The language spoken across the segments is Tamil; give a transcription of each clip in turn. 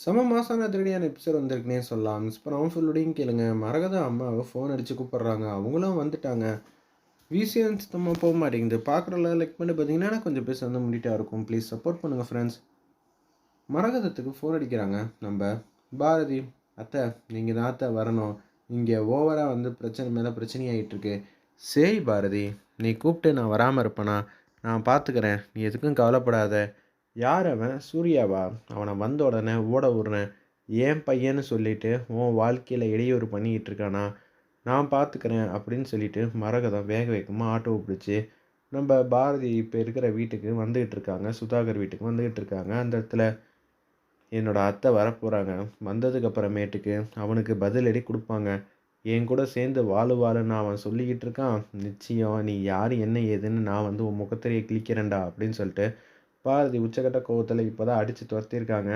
செம மாசான திருடியான எபிசோட் வந்திருக்குனே சொல்லலாம். மிஸ் பண்ணாமல் ஃபுல்லோடையும் கேளுங்க. மரகத அம்மாவை ஃபோன் அடித்து கூப்பிட்றாங்க. அவங்களும் வந்துட்டாங்க. விசிஎன் சுத்தமாக போக மாட்டேங்குது. பார்க்குறல லைக் பண்ணி பார்த்தீங்கன்னா கொஞ்சம் பேச வந்து முடிட்டா இருக்கும். ப்ளீஸ் சப்போர்ட் பண்ணுங்கள் ஃப்ரெண்ட்ஸ் மரகதத்துக்கு ஃபோன் அடிக்கிறாங்க. நம்ம பாரதி அத்தை நீங்கள் தான் அத்தை வரணும். இங்கே ஓவராக வந்து பிரச்சனை மேலே பிரச்சனையாகிட்டுருக்கு சரி பாரதி நீ கூப்பிட்டு நான் வராமல் இருப்பேனா? நான் பார்த்துக்கிறேன் நீ எதுக்கும் கவலைப்படாத. யார் அவன்? சூர்யாவா? அவனை வந்த உடனே ஓட விடுறேன் ஏன் பையன்னு சொல்லிட்டு உன் வாழ்க்கையில் இடையூறு பண்ணிக்கிட்டு இருக்கானா? நான் பார்த்துக்கிறேன் அப்படின்னு சொல்லிட்டு மரகதம் வேக வேகமாக ஆட்டோவை பிடிச்சி நம்ம பாரதி இப்போ இருக்கிற வீட்டுக்கு வந்துக்கிட்டு இருக்காங்க. சுதாகர் வீட்டுக்கு வந்துக்கிட்டு இருக்காங்க. அந்த இடத்துல என்னோட அத்தை வரப்போகிறாங்க வந்ததுக்கப்புறமேட்டுக்கு அவனுக்கு பதிலடி கொடுப்பாங்க. என் கூட சேர்ந்து வாழுவாளுன்னு அவன் சொல்லிக்கிட்டு இருக்கான். நிச்சயம் நீ யார் என்ன ஏதுன்னு நான் வந்து உன் முகத்திரையை கிழிக்கிறேன்டா அப்படின்னு சொல்லிட்டு பாரதி உச்சக்கட்ட கோவத்தில் இப்போ தான் அடித்து துரத்திருக்காங்க.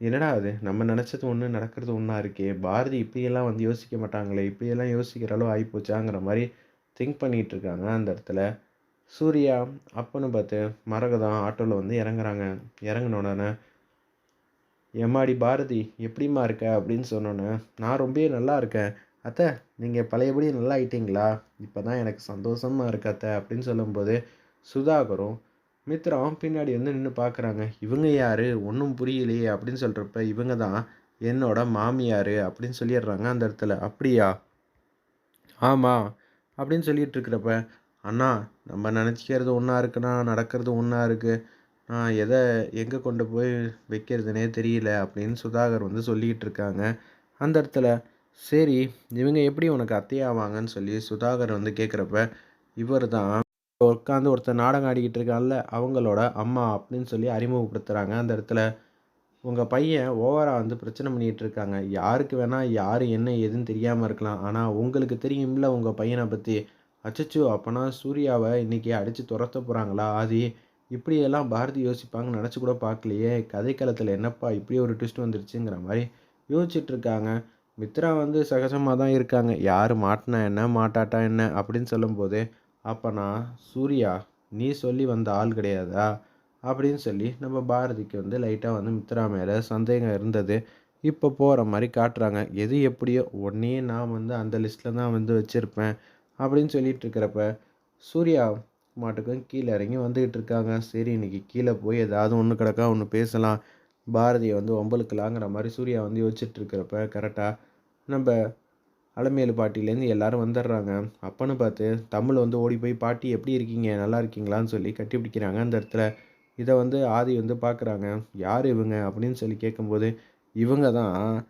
என்னடா அது? நம்ம நினச்சது ஒன்று நடக்கிறது ஒன்றா இருக்கே. பாரதி இப்படியெல்லாம் வந்து யோசிக்க மாட்டாங்களே. இப்படியெல்லாம் யோசிக்கிற அளவு ஆகிப்போச்சாங்கிற மாதிரி திங்க் பண்ணிகிட்டு இருக்காங்க அந்த இடத்துல. சூர்யா அப்பன்னு பார்த்து மரகதம் ஆட்டோவில் வந்து இறங்குறாங்க. இறங்கின உடனே எம்மாடி பாரதி எப்படிம்மா இருக்க? அப்படின்னு சொன்னோன்னே நான் ரொம்பவே நல்லா இருக்கேன். அத்தை நீங்கள் பழையபடி நல்லா ஆயிட்டீங்களா? இப்போ தான் எனக்கு சந்தோஷமாக இருக்கு அத்தை. அப்படின்னு சொல்லும்போது சுதாகரும் மித்ராவும் பின்னாடி வந்து நின்று பார்க்குறாங்க இவங்க யார்? ஒன்றும் புரியலையே அப்படின்னு சொல்கிறப்ப இவங்க தான் என்னோட மாமியார் அப்படின்னு சொல்லிடுறாங்க அந்த இடத்துல. அப்படியா? ஆமாம் அப்படின்னு சொல்லிட்டு இருக்கிறப்ப அண்ணா நம்ம நினச்சிக்கிறது ஒன்றா இருக்குண்ணா நடக்கிறது ஒன்றா இருக்குது நான் எதை எங்கே கொண்டு போய் வைக்கிறதுனே தெரியல அப்படின்னு சுதாகர் வந்து சொல்லிக்கிட்டு இருக்காங்க. அந்த இடத்துல சரி இவங்க எப்படி உனக்கு அத்தையாவாங்கன்னு சொல்லி சுதாகர் வந்து கேட்குறப்ப இவர் தான் உட்காந்து ஒருத்தர் நாடகம் ஆடிக்கிட்டு இருக்கான்ல அவங்களோட அம்மா அப்படின்னு சொல்லி அறிமுகப்படுத்துகிறாங்க அந்த இடத்துல உங்கள் பையன் ஓவராக வந்து பிரச்சனை பண்ணிகிட்டு இருக்காங்க. யாருக்கு வேணால் யார் என்ன ஏதுன்னு தெரியாமல் இருக்கலாம். ஆனால் உங்களுக்கு தெரியும்ல உங்கள் பையனை பற்றி அச்சச்சோ அப்போனா சூர்யாவை இன்றைக்கி அடித்து துரத்த போகிறாங்களா ஆதி இப்படியெல்லாம் பாரதி யோசிப்பாங்கன்னு நினச்சி கூட பார்க்கலையே. கதைக்களத்தில் என்னப்பா இப்படி ஒரு ட்விஸ்ட் வந்துருச்சுங்கிற மாதிரி யோசிச்சுட்ருக்காங்க மித்ரா வந்து சகஜமாக தான் இருக்காங்க. யார் மாட்டினா என்ன? மாட்டாட்டா என்ன? அப்படின்னு சொல்லும்போது அப்போ நான் சூர்யா நீ சொல்லி வந்த ஆள் கிடையாதா? அப்படின்னு சொல்லி நம்ம பாரதிக்கு வந்து லைட்டாக வந்து மித்ரா மேலே சந்தேகம் இருந்தது. இப்போ போகிற மாதிரி காட்டுறாங்க. எது எப்படியோ உடனே நான் வந்து அந்த லிஸ்ட்டில் தான் வந்து வச்சுருப்பேன். அப்படின்னு சொல்லிட்டு இருக்கிறப்ப சூர்யா மாட்டுக்கும் கீழே இறங்கி வந்துக்கிட்டு இருக்காங்க. சரி இன்னைக்கு கீழே போய் ஏதாவது ஒன்று கிடக்கா ஒன்று பேசலாம். பாரதியை வந்து ஒம்பலுக்கலாங்கிற மாதிரி சூர்யா வந்து யோசிச்சுட்டு இருக்கிறப்ப கரெக்டாக நம்ம அலமேலு பாட்டிலேருந்து எல்லாரும் வந்துடுறாங்க. அப்பன்னு பார்த்து தமிழ் வந்து ஓடி போய் பாட்டி எப்படி இருக்கீங்க? நல்லா இருக்கீங்களான்னு சொல்லி கட்டி பிடிக்கிறாங்க அந்த இடத்துல. இதை வந்து ஆதி வந்து பார்க்குறாங்க. யார் இவங்க? அப்படின்னு சொல்லி கேட்கும்போது இவங்க தான்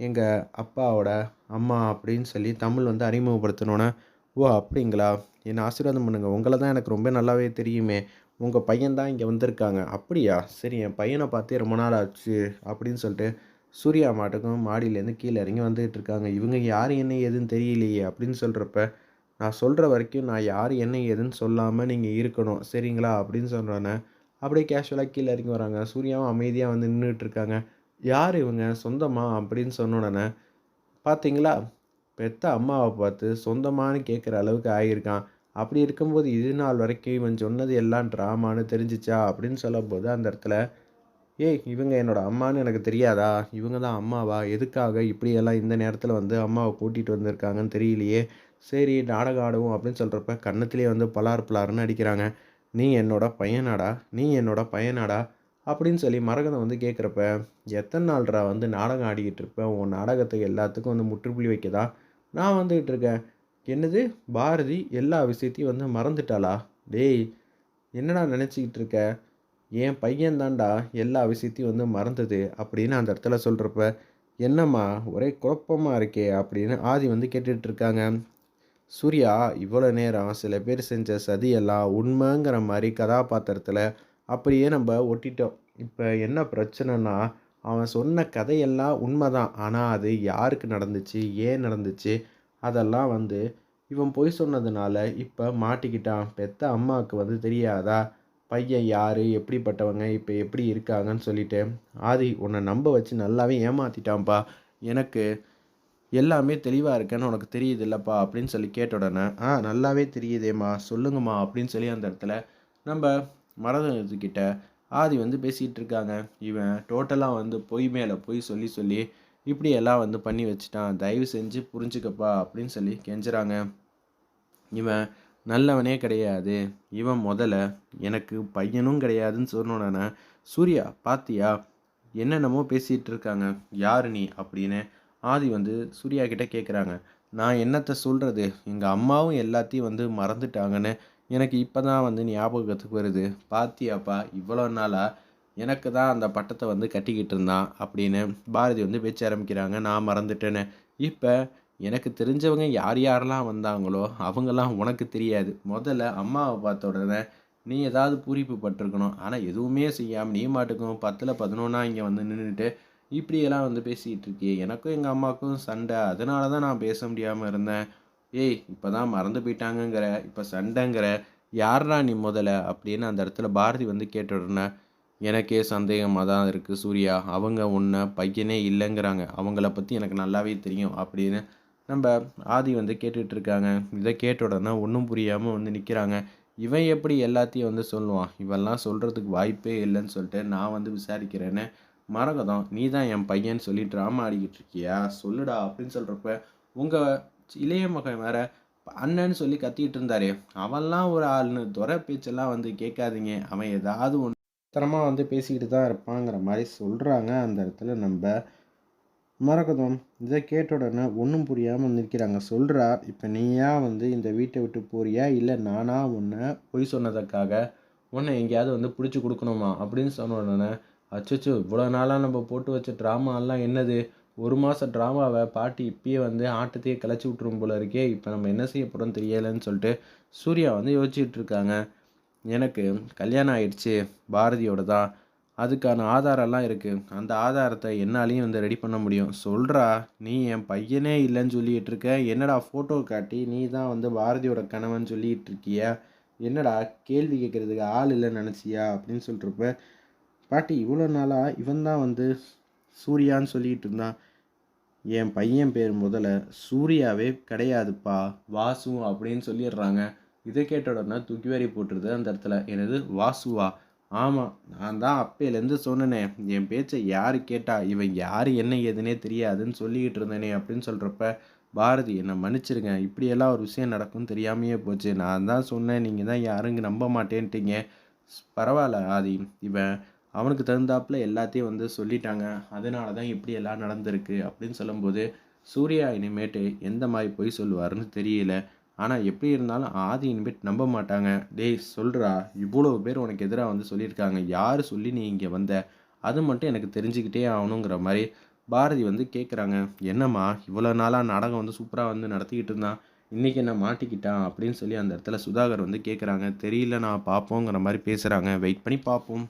எங்கள் அப்பாவோட அம்மா அப்படின்னு சொல்லி தமிழ் வந்து அறிமுகப்படுத்தினோன்னே ஓ அப்படிங்களா? என்னை ஆசீர்வாதம் பண்ணுங்கள் உங்களை தான் எனக்கு ரொம்ப நல்லாவே தெரியுமே. உங்கள் பையன் தான் இங்கே வந்திருக்காங்க. அப்படியா? சரி என் பையனை பார்த்தே ரொம்ப நாள் ஆச்சு. அப்படின்னு சொல்லிட்டு சூர்யா மாட்டுக்கும் மாடியிலேருந்து கீழே இறங்கி வந்துகிட்டு இருக்காங்க. இவங்க யார் என்ன ஏதுன்னு தெரியலையே அப்படின்னு சொல்கிறப்ப நான் சொல்கிற வரைக்கும் நான் யார் என்ன ஏதுன்னு சொல்லாமல் நீங்கள் இருக்கணும். சரிங்களா? அப்படின்னு சொல்கிறேன்னே அப்படியே கேஷுவலாக கீழே இறங்கி வராங்க. சூர்யாவும் அமைதியாக வந்து நின்றுட்டு இருக்காங்க. யார் இவங்க? சொந்தமா? அப்படின்னு சொன்னோடனே பார்த்தீங்களா? பெத்த அம்மாவை பார்த்து சொந்தமானு கேட்குற அளவுக்கு ஆகியிருக்கான் அப்படி இருக்கும்போது இது நாள் வரைக்கும் இவன் சொன்னது எல்லாம் ட்ராமான்னு தெரிஞ்சிச்சா? அப்படின்னு சொல்லும்போது அந்த இடத்துல ஏய் இவங்க என்னோட அம்மான்னு எனக்கு தெரியாதா? இவங்க தான் அம்மாவா? எதுக்காக இப்படியெல்லாம் இந்த நேரத்தில் வந்து அம்மாவை கூட்டிகிட்டு வந்திருக்காங்கன்னு தெரியலையே. சரி நாடகம் ஆடுவோம் அப்படின்னு சொல்கிறப்ப கன்னத்திலே வந்து பலார் பலார்னு அடிக்கிறாங்க. நீ என்னோட பையனாடா? நீ என்னோட பையனாடா? அப்படின்னு சொல்லி மரகதம் வந்து கேட்குறப்ப எத்தனை நாள்ரா வந்து நாடகம் ஆடிக்கிட்டு இருப்பேன் உன் நாடகத்துக்கு எல்லாத்துக்கும் வந்து முற்றுப்புள்ளி வைக்கதா? நான் வந்துக்கிட்டு இருக்கேன். என்னது? பாரதி எல்லா விஷயத்தையும் வந்து மறந்துட்டாளா? டேய் என்னடா நினச்சிக்கிட்டு இருக்க? என் பையன்தாண்டா எல்லா விஷயத்தையும் வந்து மறந்தது அப்படின்னு அந்த இடத்துல சொல்கிறப்ப என்னம்மா ஒரே குழப்பமாக இருக்கே அப்படின்னு ஆதி வந்து கேட்டுட்ருக்காங்க சூர்யா இவ்வளோ நேரம் சில பேர் செஞ்ச சதியெல்லாம் உண்மைங்கிற மாதிரி கதாபாத்திரத்தில் அப்படியே நம்ம ஒட்டிட்டோம். இப்போ என்ன பிரச்சனைனா அவன் சொன்ன கதையெல்லாம் உண்மைதான். ஆனால் அது யாருக்கு நடந்துச்சு ஏன் நடந்துச்சு அதெல்லாம் வந்து இவன் பொய் சொன்னதுனால இப்போ மாட்டிக்கிட்டான். பெத்த அம்மாவுக்கு வந்து தெரியாதா? பையன் யார் எப்படிப்பட்டவங்க இப்போ எப்படி இருக்காங்கன்னு சொல்லிட்டு ஆதி உன்னை நம்ப வச்சு நல்லாவே ஏமாற்றிட்டான்ப்பா எனக்கு எல்லாமே தெளிவாக இருக்கேன்னு உனக்கு தெரியுது இல்லைப்பா அப்படின்னு சொல்லி கேட்ட உடனே ஆ நல்லாவே தெரியுதேம்மா சொல்லுங்கம்மா அப்படின்னு சொல்லி அந்த இடத்துல நம்ம மரதத்துக்கிட்ட ஆதி வந்து பேசிகிட்டு இருக்காங்க. இவன் டோட்டலாக வந்து பொய் மேலே பொய் சொல்லி சொல்லி இப்படி எல்லாம் வந்து பண்ணி வச்சுட்டான். தயவு செஞ்சு புரிஞ்சுக்கப்பா அப்படின்னு சொல்லி கெஞ்சுறாங்க. இவன் நல்லவனே கிடையாது. இவன் முதல்ல எனக்கு பையனும் கிடையாதுன்னு சொன்னோடனே சூர்யா பாத்தியா? என்னென்னமோ பேசிகிட்டு இருக்காங்க. யாரு நீ? அப்படின்னு ஆதி வந்து சூர்யா கிட்டே கேட்குறாங்க நான் என்னத்தை சொல்கிறது எங்கள் அம்மாவும் எல்லாத்தையும் வந்து மறந்துட்டாங்கன்னு எனக்கு இப்போ தான் வந்து ஞாபகத்துக்கு வருது. பாத்தியாப்பா இவ்வளோ நாளாக எனக்கு தான் அந்த பட்டத்தை வந்து கட்டிக்கிட்டு இருந்தான் அப்படின்னு பாரதி வந்து பேச்ச ஆரம்பிக்கிறாங்க. நான் மறந்துட்டேன்னு இப்போ எனக்கு தெரிஞ்சவங்க யார் யாரெல்லாம் வந்தாங்களோ அவங்கெல்லாம் உனக்கு தெரியாது. முதல்ல அம்மாவை பார்த்த உடனே நீ ஏதாவது பூரிப்பு பட்டிருக்கணும். ஆனால் எதுவுமே செய்யாமல் நீ மாட்டுக்கும் பத்தில் பதினொன்னா இங்கே வந்து நின்றுட்டு இப்படியெல்லாம் வந்து பேசிகிட்டு இருக்கியே. எனக்கும் எங்கள் அம்மாவுக்கும் சண்டை. அதனால தான் நான் பேச முடியாமல் இருந்தேன். ஏய் இப்போ தான் மறந்து போயிட்டாங்கங்கிற இப்போ சண்டைங்கிற யாரா நீ முதல்ல? அப்படின்னு அந்த இடத்துல பாரதி வந்து கேட்ட எனக்கே சந்தேகமாக தான் இருக்குது சூர்யா. அவங்க உன்னை பையனே இல்லைங்கிறாங்க. அவங்கள பற்றி எனக்கு நல்லாவே தெரியும். அப்படின்னு நம்ம ஆதி வந்து கேட்டுக்கிட்டு இருக்காங்க இதை கேட்ட உடனே ஒன்றும் புரியாமல் வந்து நிற்கிறாங்க இவன் எப்படி எல்லாத்தையும் வந்து சொல்லுவான்? இவெல்லாம் சொல்கிறதுக்கு வாய்ப்பே இல்லைன்னு சொல்லிட்டு நான் வந்து விசாரிக்கிறேன்னு. மரகதம் நீ தான் என் பையன் சொல்லி ட்ராமா ஆடிக்கிட்டு இருக்கியா? சொல்லுடா அப்படின்னு சொல்கிறப்ப உங்கள் இளைய மகன் வேற அண்ணன்னு சொல்லி கத்திக்கிட்டு இருந்தாரு. அவன்லாம் ஒரு ஆள்னு துறை பேச்செல்லாம் வந்து கேட்காதீங்க. அவன் ஏதாவது ஒன்று தரமாக வந்து பேசிக்கிட்டு தான் இருப்பாங்கிற மாதிரி சொல்கிறாங்க அந்த இடத்துல நம்ம மரகதம் இதை கேட்ட உடனே ஒன்றும் புரியாமல் நிற்கிறாங்க. சொல்கிறா இப்போ நீயா வந்து இந்த வீட்டை விட்டு போறியா? இல்லை நானா உன்னை பொய் சொன்னதுக்காக உன்னை எங்கேயாவது வந்து பிடிச்சி கொடுக்கணுமா? அப்படின்னு சொன்ன உடனே அச்சோ இவ்வளோ நாளாக நம்ம போட்டு வச்ச ட்ராமாலாம் என்னது? ஒரு மாதம் ட்ராமாவை பாட்டி இப்பயே வந்து ஆட்டத்தையே கிளச்சி விட்ரும் போல இருக்கே. இப்போ நம்ம என்ன செய்ய போகிறோம் தெரியலைன்னு சொல்லிட்டு சூர்யா வந்து யோசிச்சுட்டு இருக்காங்க. எனக்கு கல்யாணம் ஆயிடுச்சு. பாரதியோட தான் அதுக்கான ஆதாரம்லாம் இருக்குது அந்த ஆதாரத்தை என்னாலையும் வந்து ரெடி பண்ண முடியும். சொல்கிறா நீ என் பையனே இல்லைன்னு சொல்லிகிட்டு இருக்க. என்னடா ஃபோட்டோ காட்டி நீ தான் வந்து பாரதியோட கணவன் சொல்லிகிட்டு இருக்கியா? என்னடா கேள்வி கேட்குறதுக்கு ஆள் இல்லைன்னு நினச்சியா? அப்படின்னு சொல்கிறப்ப பாட்டி இவ்வளோ நாளாக இவன் தான் வந்து சூர்யான்னு சொல்லிகிட்டு இருந்தான். என் பையன் பேர் முதல்ல சூர்யாவே கிடையாதுப்பா வாசு அப்படின்னு சொல்லிடுறாங்க. இதை கேட்ட உடனே தூக்கி வாரி போட்டுருது அந்த இடத்துல. எனது வாசுவா. ஆமாம் நான் தான் அப்பையிலேருந்து சொன்னேனே என் பேச்சை யார் கேட்டா இவன் யார் என்ன ஏதுனே தெரியாதுன்னு சொல்லிக்கிட்டு இருந்தேனே அப்படின்னு சொல்கிறப்ப பாரதி என்னை மன்னிச்சிருங்க இப்படியெல்லாம் ஒரு விஷயம் நடக்கும்னு தெரியாமையே போச்சு. நான் தான் சொன்னேன் நீங்கள் தான் யாருங்க நம்ப மாட்டேன்ட்டீங்க. பரவாயில்ல ஆதி. இவன் அவனுக்கு தகுந்தாப்புல எல்லாத்தையும் வந்து சொல்லிட்டாங்க. அதனால தான் இப்படி எல்லாம் நடந்திருக்கு. அப்படின்னு சொல்லும்போது சூர்யா இனிமேட்டு எந்த மாதிரி பொய் சொல்லுவாருன்னு தெரியல. ஆனால் எப்படி இருந்தாலும் ஆதி இனிமேட் நம்ப மாட்டாங்க. டேய் சொல்கிறா இவ்வளோ பேர் உனக்கு எதிராக வந்து சொல்லியிருக்காங்க. யார் சொல்லி நீ இங்கே வந்த? அது மட்டும் எனக்கு தெரிஞ்சுக்கிட்டே ஆகணுங்கிற மாதிரி பாரதி வந்து கேட்குறாங்க என்னம்மா இவ்வளோ நாளாக நாடகம் வந்து சூப்பராக வந்து நடத்திக்கிட்டு இருந்தான். இன்றைக்கி என்ன மாட்டிக்கிட்டான் அப்படின்னு சொல்லி அந்த இடத்துல சுதாகர் வந்து கேட்குறாங்க தெரியல நான் பார்ப்போங்கிற மாதிரி பேசுகிறாங்க வெயிட் பண்ணி பார்ப்போம்.